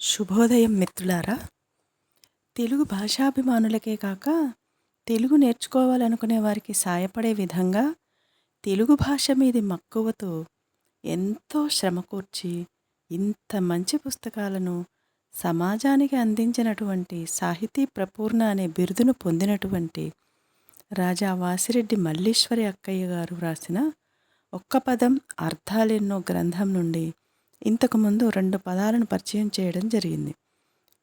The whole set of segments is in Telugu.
శుభోదయం మిత్రులారా. తెలుగు భాషాభిమానులకే కాక తెలుగు నేర్చుకోవాలనుకునే వారికి సాయపడే విధంగా తెలుగు భాష మీది మక్కువతో ఎంతో శ్రమ కూర్చి ఇంత మంచి పుస్తకాలను సమాజానికి అందించినటువంటి సాహితీ ప్రపూర్ణ అనే బిరుదును పొందినటువంటి రాజా వాసిరెడ్డి మల్లీశ్వరి అక్కయ్య గారు వ్రాసిన ఒక్క పదం అర్థాలెన్నో గ్రంథం నుండి ఇంతకుముందు రెండు పదాలను పరిచయం చేయడం జరిగింది.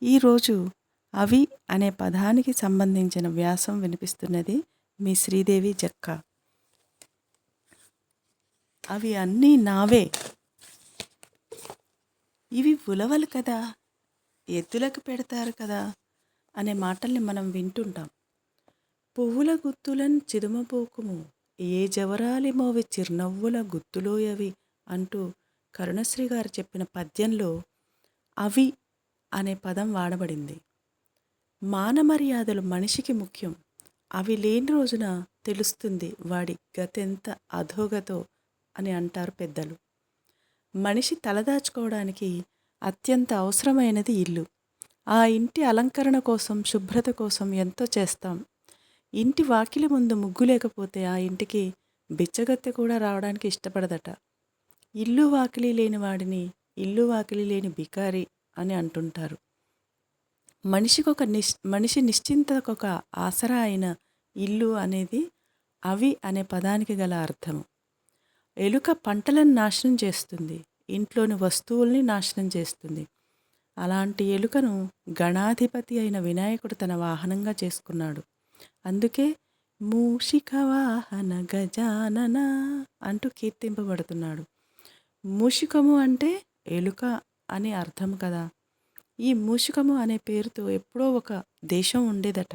ఈరోజు అవి అనే పదానికి సంబంధించిన వ్యాసం వినిపిస్తున్నది మీ శ్రీదేవి జక్క. అవి అన్నీ నావే. ఇవి ఉలవలు కదా ఎద్దులకు పెడతారు కదా అనే మాటల్ని మనం వింటుంటాం. పువ్వుల గుత్తులను చిదుమపోకుము ఏ జవరాలిమోవి చిరునవ్వుల గుత్తులోయవి అంటూ కరుణశ్రీ గారు చెప్పిన పద్యంలో అవి అనే పదం వాడబడింది. మానమర్యాదలు మనిషికి ముఖ్యం. అవి లేని రోజున తెలుస్తుంది వాడి గతెంత అధోగతో అని అంటారు పెద్దలు. మనిషి తలదాచుకోవడానికి అత్యంత అవసరమైనది ఇల్లు. ఆ ఇంటి అలంకరణ కోసం శుభ్రత కోసం ఎంతో చేస్తాం. ఇంటి వాకిలి ముందు ముగ్గు లేకపోతే ఆ ఇంటికి బిచ్చగత్తె కూడా రావడానికి ఇష్టపడదట. ఇల్లు వాకిలి లేని వాడిని ఇల్లు వాకిలి లేని బికారి అని అంటుంటారు. మనిషికి ఒక నిశ్ మనిషి నిశ్చింతకు ఒక ఆసరా అయిన ఇల్లు అనేది అవి అనే పదానికి గల అర్థము. ఎలుక పంటలను నాశనం చేస్తుంది ఇంట్లోని వస్తువుల్ని నాశనం చేస్తుంది. అలాంటి ఎలుకను గణాధిపతి అయిన వినాయకుడు తన వాహనంగా చేసుకున్నాడు. అందుకే మూషిక వాహన గజానన అంటూ కీర్తింపబడుతున్నాడు. మూషికము అంటే ఎలుక అని అర్థం కదా. ఈ మూషికము అనే పేరుతో ఎప్పుడో ఒక దేశం ఉండేదట.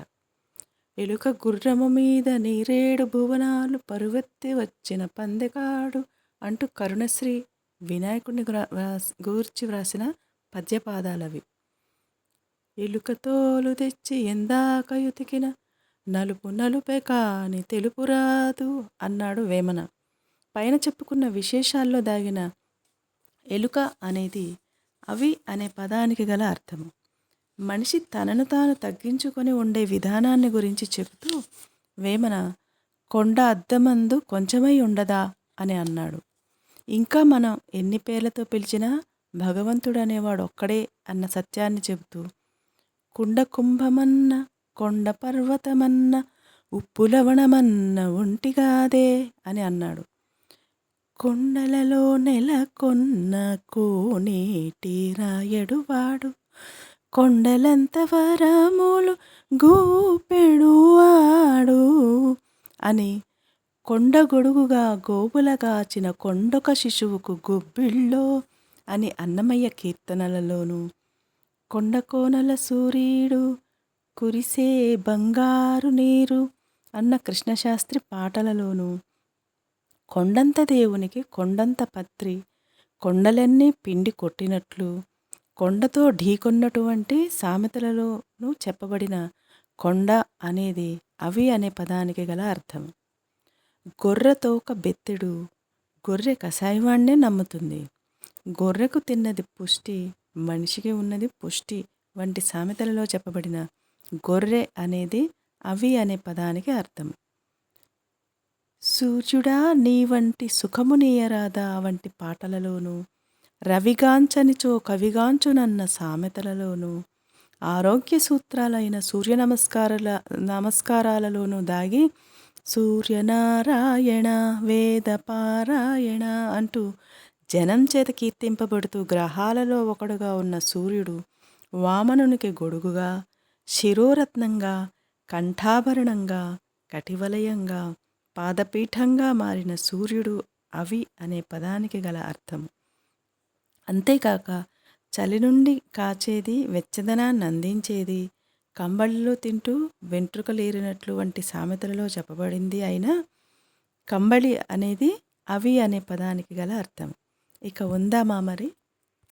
ఎలుక గుర్రము మీద నీరేడు భువనాలు పరువెత్తి వచ్చిన పందెకాడు అంటూ కరుణశ్రీ వినాయకుడిని గూర్చి వ్రాసిన పద్యపాదాలవి. ఎలుక తోలు తెచ్చి ఎందాక యుతికిన నలుపు నలుపే కాని తెలుపు రాదు అన్నాడు వేమన. పైన చెప్పుకున్న విశేషాల్లో దాగిన ఎలుక అనేది అవి అనే పదానికి గల అర్థము. మనిషి తనను తాను తగ్గించుకొని ఉండే విధానాన్ని గురించి చెబుతూ వేమన కొండ అద్దమందు కొంచెమై ఉండదా? అని అన్నాడు. ఇంకా మనం ఎన్ని పేర్లతో పిలిచినా భగవంతుడు అనేవాడు ఒక్కడే అన్న సత్యాన్ని చెబుతూ కుండ కుంభమన్న కొండ పర్వతమన్న ఉప్పులవణమన్న ఒంటిగాదే అని అన్నాడు. కొండలలో నెలకొన్న కోనేటి రాయడువాడు కొండలంత వరములు గూపెడువాడు అని కొండ గొడుగుగా గోపులగాచిన కొండొక శిశువుకు గుబ్బిళ్ళో అని అన్నమయ్య కీర్తనలలోనూ కొండకోనల సూర్యుడు కురిసే బంగారు నీరు అన్న కృష్ణశాస్త్రి పాటలలోనూ కొండంత దేవునికి కొండంత పత్రి కొండలన్నీ పిండి కొట్టినట్లు కొండతో ఢీకొన్నటువంటి సామెతలలోను చెప్పబడిన కొండ అనేది అవి అనే పదానికి గల అర్థం. గొర్రెతో ఒక బెత్తెడు గొర్రె కషాయవాణ్ణే నమ్ముతుంది. గొర్రెకు తిన్నది పుష్టి మనిషికి ఉన్నది పుష్టి వంటి సామెతలలో చెప్పబడిన గొర్రె అనేది అవి అనే పదానికి అర్థం. సూర్యుడా నీ వంటి సుఖమునీయరాదా వంటి పాటలలోనూ రవిగాంచనిచో కవిగాంచునన్న సామెతలలోనూ ఆరోగ్య సూత్రాలైన సూర్య నమస్కారాల నమస్కారాలలోనూ దాగి సూర్యనారాయణ వేదపారాయణ అంటూ జనం చేత కీర్తింపబడుతూ గ్రహాలలో ఒకడుగా ఉన్న సూర్యుడు వామనునికి గొడుగుగా శిరోరత్నంగా కంఠాభరణంగా కటివలయంగా పాదపీఠంగా మారిన సూర్యుడు అవి అనే పదానికి గల అర్థం అంతేకాక చలి నుండి కాచేది వెచ్చదనాన్ని అందించేది కంబళిలో తింటూ వెంట్రుకలేరినట్లు వంటి సామెతలలో చెప్పబడింది అయినా కంబళి అనేది అవి అనే పదానికి గల అర్థం. ఇక ఉందామా మరి?